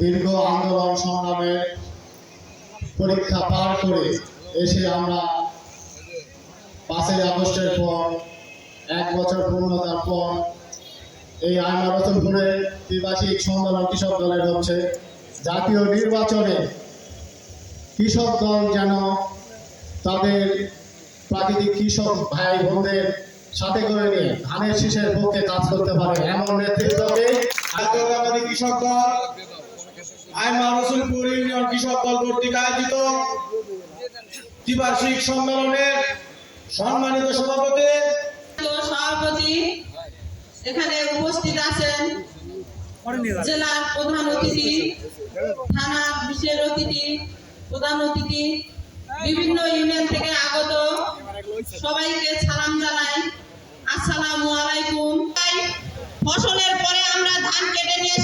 দীর্ঘ আন্দোলন সংগ্রামের পরীক্ষা পার করে এসে আমরা পাঁচই আগস্টের পর, এক বছর পূর্ণতার পর এই আইনা রতনপুরে দ্বিবার্ষিক সম্মেলন কৃষক দলের হচ্ছে। জাতীয় নির্বাচনে কৃষক দল যেন তাদের প্রাকৃতিক কৃষক ভাই বোনদের সাথে করে নিয়ে ধানের শীষের পক্ষে কাজ করতে পারে, এমন নেতৃত্বকে কৃষক দল। আইমা রসুলপুর ইউনিয়ন কৃষক দল কর্তৃক আয়োজিত দ্বিবার্ষিক সম্মেলনের সম্মানিত সভাপতি। সভাপতি, এখানে উপস্থিত আছেন জেলার প্রধান অতিথি, থানা বিশেষ অতিথি, প্রধান অতিথি, বিভিন্ন ইউনিয়ন থেকে আগত সবাইকে সালাম জানাই। আসসালামু আলাইকুম। ফসলের পরে আমরা ধান কেটে দুঃখী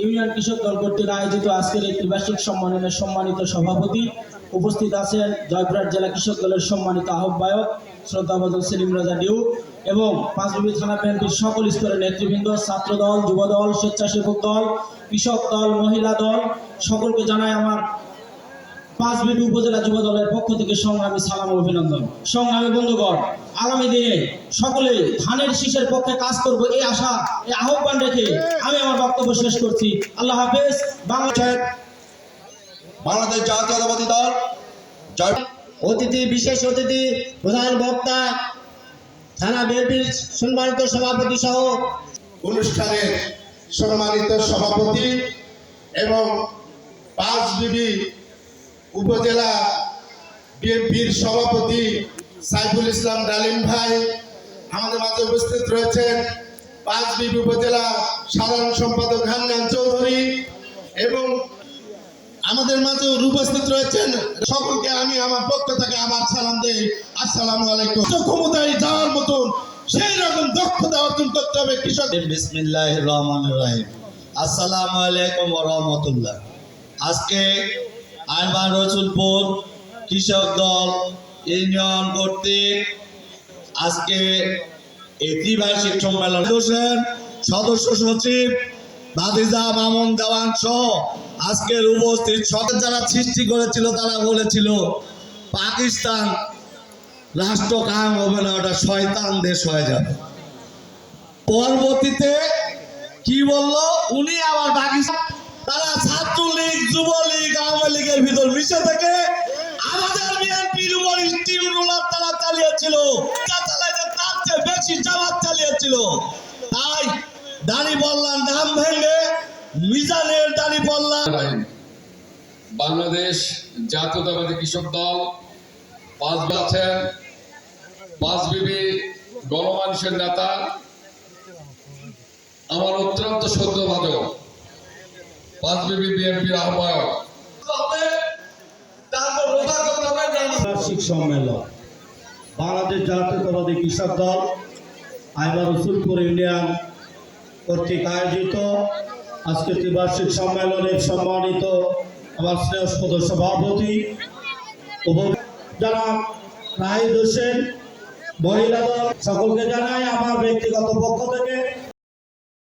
ইউনিয়ন কৃষক দল কর্তৃক আয়োজিত আজকের এই ত্রিবার্ষিক সম্মেলনের সম্মানিত সভাপতি উপস্থিত আছেন জয়পুরহাট জেলা কৃষক দলের সম্মানিত আহ্বায়ক শ্রদ্ধাভাজন সেলিম রাজা ডিউ এবং পাঁচবিবি থানা বিএনপির সকল স্তরের নেতৃবৃন্দ, ছাত্র দল, যুব স্বেচ্ছাসেবক দল, কৃষক দল, মহিলা দল। সকলকে জানাই আমার পাঁচবিবি উপজেলা যুব দলের পক্ষ থেকে সংগ্রামী সালাম ও অভিনন্দন। সংগ্রামী বন্ধুগণ আগামী দিনে সকলে ধানের শীষের পক্ষে কাজ করব এই আশা এই আহ্বান রেখে আমি আমার বক্তব্য শেষ করছি। আল্লাহ হাফেজ বাংলাদেশ বাংলাদেশ জাতীয়তাবাদী দল অতিথি বিশেষ অতিথি প্রধান বক্তা থানা বিএনপির সম্মানিত সভাপতি সহ অনুষ্ঠানের সম্মানিত সভাপতি এবং পাঁচ বিবি উপজেলা বিএনপির সভাপতি সাইফুল ইসলাম ডালিম ভাই আমাদের মাঝে উপস্থিত রয়েছেন পাঁচ বিবি উপজেলা সাধারণ সম্পাদক হান্নান চৌধুরী এবং আমাদের মাঝে উপস্থিত রয়েছেন সকলকে আমি আমার পক্ষ থেকে আমার সালাম দেই। আসসালামু আলাইকুম। ক্ষমতায় যাওয়ার মতন সেই রকম দক্ষতা অর্জন করতে হবে কৃষক বিসমিল্লাহ রহমান রাহিম। আসসালামু আলাইকুম রহমতুল্লাহ। আজকে আইনবান রসুলপুর কৃষক দল ইউনিয়ন কর্তৃক আজকে এই ত্রিবার্ষিক সম্মেলন। হোসেন, সদস্য সচিব নাদিজা মামুন দেওয়ান সহ আজকের উপস্থিত সকল যারা সৃষ্টি করেছিল তারা বলেছিল, পাকিস্তান রাষ্ট্র কায়েম হবে না, ওটা শয়তান দেশ হয়ে যাবে। পরবর্তীতে কি বলল? উনি আবার বাকি তারা লীগের ভিতর মিশে থেকে। আমাদের তারা চালিয়েছিল। তার চেয়ে বেশি জামাত চালিয়েছিল। তাই নাম ভেঙে মিজানের বাংলাদেশ জাতীয়তাবাদী কৃষক দল পাঁচ আছেন। পাঁচ বিবি গণমানুষের নেতা। আমার অত্যন্ত সদ্য ভাজক পাঁচ বিবি বিএনপির আহ্বায়ক বার্ষিক সম্মেলন। বাংলাদেশ জাতীয়তাবাদী কৃষক দল আইবা রসুলপুর ইউনিয়ন কর্তৃক আয়োজিত আজকে ত্রিবার্ষিক সম্মেলনের সম্মানিত আমার স্নেহস্পদ সভাপতি যারা রাহিদ হোসেন মহিলা দল, সকলকে জানাই আমার ব্যক্তিগত পক্ষ থেকে